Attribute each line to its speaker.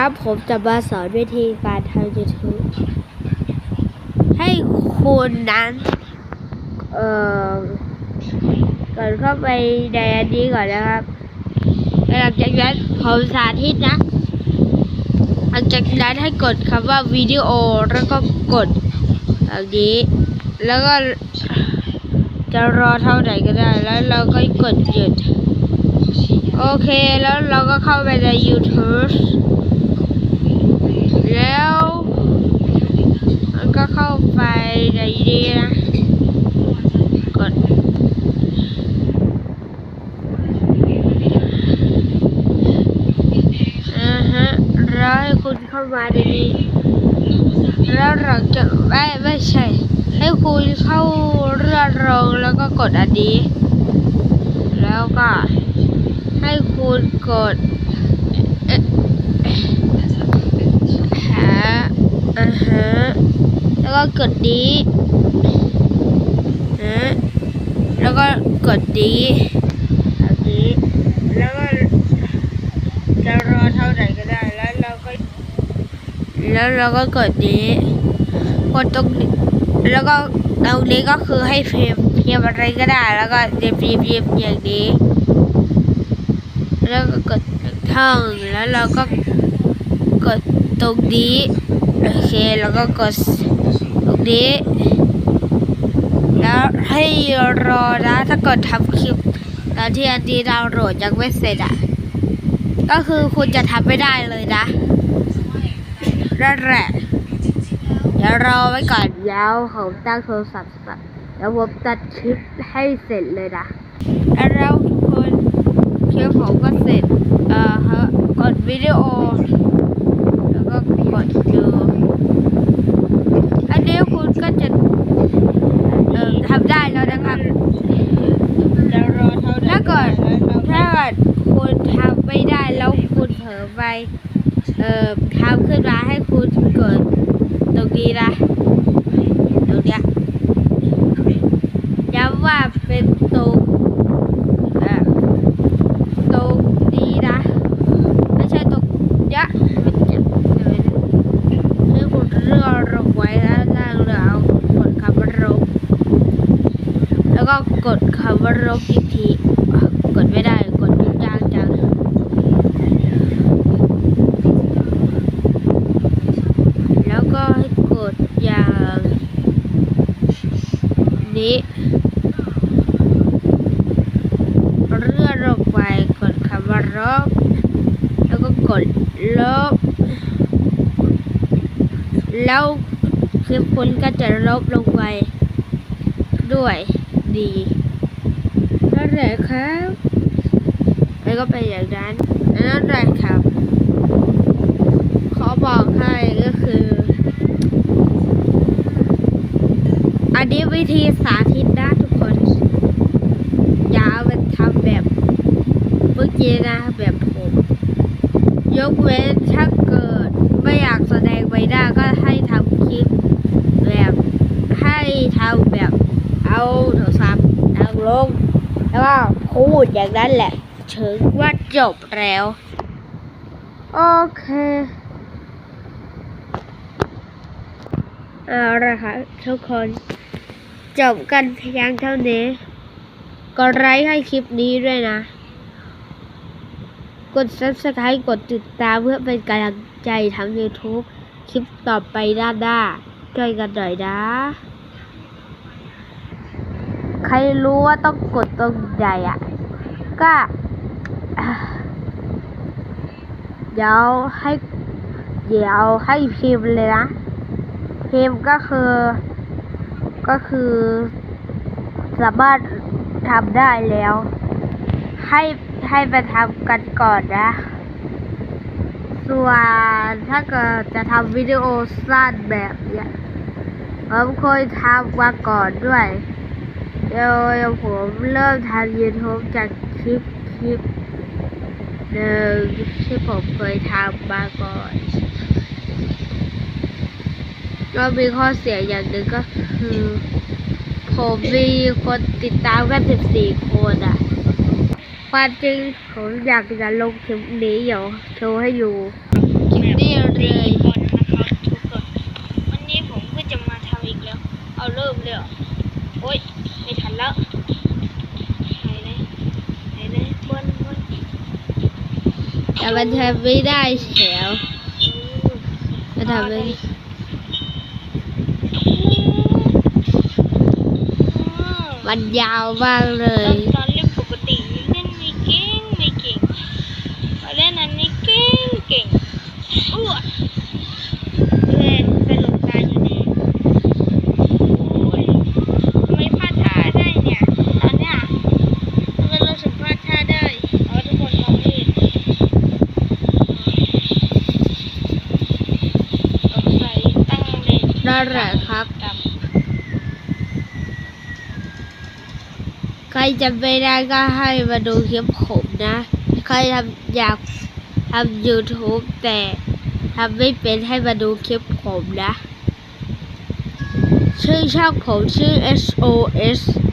Speaker 1: ครับผมจะมาสอนวิธีการทำ YouTube ให้คุณนั้น เอ่อก่อนเข้าไปในอันนี้ก่อนนะครับหลังจากนั้นผมสาธิตนะ หลังจากนั้นให้กดคำว่าวิดีโอแล้วก็กดอย่างนี้ แล้วก็จะรอเท่าไหร่ก็ได้ แล้วเราก็กดหยุด โอเคแล้วเราก็เข้าไปใน YouTube แล้ว มันก็เข้าไปในนี้นะกดอ่าฮะแล้วให้คุณเข้ามาในนี้แล้วหลังจากไม่ไม่ใช่ ให้คุณเข้าเรื่องรองแล้วก็กดอันนี้ แล้วก็ให้คุณกดเอ๊ะหา อ่าฮะ แล้วก็กดนี้ฮะแล้วก็กดนี้แบบนี้แล้วก็จะรอเท่าไหร่ก็ได้ แล้วเราก็ แล้วเราก็กดนี้กดตรงแล้วก็ตรงนี้ก็คือให้พิมพ์พิมพ์อะไรก็ได้ แล้วก็เรียบเรียบเรียบอย่างนี้ แล้วก็กดท่องแล้วเราก็กด ตรงนี้ โอเคแล้วก็กดตรงนี้ แล้วให้รอนะถ้ากดทำคลิปตอนที่อันนี้ดาวน์โหลดยังไม่เสร็จอะ ก็คือคุณจะทำไม่ได้เลยนะนั่นแหละเดี๋ยวรอไว้ก่อนเดี๋ยวผมตั้งโทรศัพท์ก่อนเดี๋ยวผมตัดคลิปให้เสร็จเลยนะแล้วทุกคนคลิปผมก็เสร็จเอ่อฮะ กดวิดีโอ แล้วก็กดดูอันนี้คุณก็จะ เอ่อทำได้แล้วนะครับ
Speaker 2: จะรอเท่าไหร่
Speaker 1: ถ้าเกิด
Speaker 2: แล้วเรา
Speaker 1: ถ้าเกิดคุณทำไม่ได้แล้วคุณเผล อไปเอ่อทำขึ้นมาให้คุณกดตรงนี้นะตรงเนี้ยย้ำว่าเป็นตรงตรงนี้นะไม่ใช่ตรงเนี้ยอะคือคุณเลือลงไว้แล้วล่างเรือเอากดคำว่าลบแล้วก็กดคำว่าลบอีกทีอะกดไม่ได้กดยุ่งยากจัง แล้วก็ให้กดอย่างนี้เลื่อนลง ไปกดคำว่าลบแล้วก็กดลบ แล้วคลิปคุณก็จะลบลงไปด้วยดีนั่นแหละครับแล้วก็เป็นอย่างนั้นนั่นแหละครับ ขอบอกให้ก็คือ อันนี้วิธีสาธิตนะทุกคน อย่าเอาไปทำแบบ เมื่อกี้นะแบบผม ยกเว้นถ้าเกิดไม่อยากแสดงใบหน้าก็ให้ทำคลิปแบบให้ทำแบบเอาโทรศัพท์ตั้งลง แล้วก็พูดอย่างนั้นแหละถึงว่าจบแล้ว โอเคเอาละค่ะทุกคนจบกันเพียงเท่านี้กดไลค์ให้คลิปนี้ด้วยนะ กด subscribe กดติดตามเพื่อเป็นกำลังใจทำ YouTube คลิปต่อไปด้านหน้าช่วยกันหน่อยนะ ใครรู้ว่าต้องกดตรงใหญ่อะ ก็เดี๋ยวให้ เดี๋ยวให้พิมพ์เลยนะ พิมพ์ก็คือ ก็คือสามารถทำได้แล้ว ให้ ให้ไปทำกันก่อนนะ ส่วนถ้าเกิดจะทำวิดีโอสั้นแบบเนี้ยผมเคยทำมาก่อนด้วยเดี๋ยวผมเริ่มทำ YouTube จากคลิปคลิปหนึ่งที่ผมเคยทำมาก่อนก็มีข้อเสียอย่างหนึ่งก็คือ ผมมีคนติดตามแค่สิบสี่คนอะ ความจริงผมอยากจะลงคลิปนี้เดี๋ยวโชว์ให้ดูคลิปนี้เลย
Speaker 2: ก่อนนะครับทุกคนวันนี้ผมก็จะมาทำอีกแล้ว เอาเริ่มเลยเหรอโอ๊ยไม่ทันแล้วไหนเลยไหนเลยบนบน
Speaker 1: แต่มันทำไม่ได้แถวมันทำไม่ได้มันยาวมากเล
Speaker 2: ตอย นตอนเล่นปกติเล่นไม่เก่งไม่เก่งพอเล่นอันนี้เก่งเก่งอ้วเล่นสรุปตายอยู่ดีโอ้ยทำไม่พลาดท่าได้เนี่ย ตอนเนี้ยทำไมเราถึงพลาดท่าได้เอาทุกคนมองไม่เห็นสงสัยตั้งเล น
Speaker 1: นั่นแหละครับ
Speaker 2: กับ
Speaker 1: ใครจะไม่ได้ก็ให้มาดูคลิปผมนะ ใครทำอยากทำ YouTube แต่ทำไม่เป็นให้มาดูคลิปผมนะ ชื่อช่องผมชื่อ SOS นะ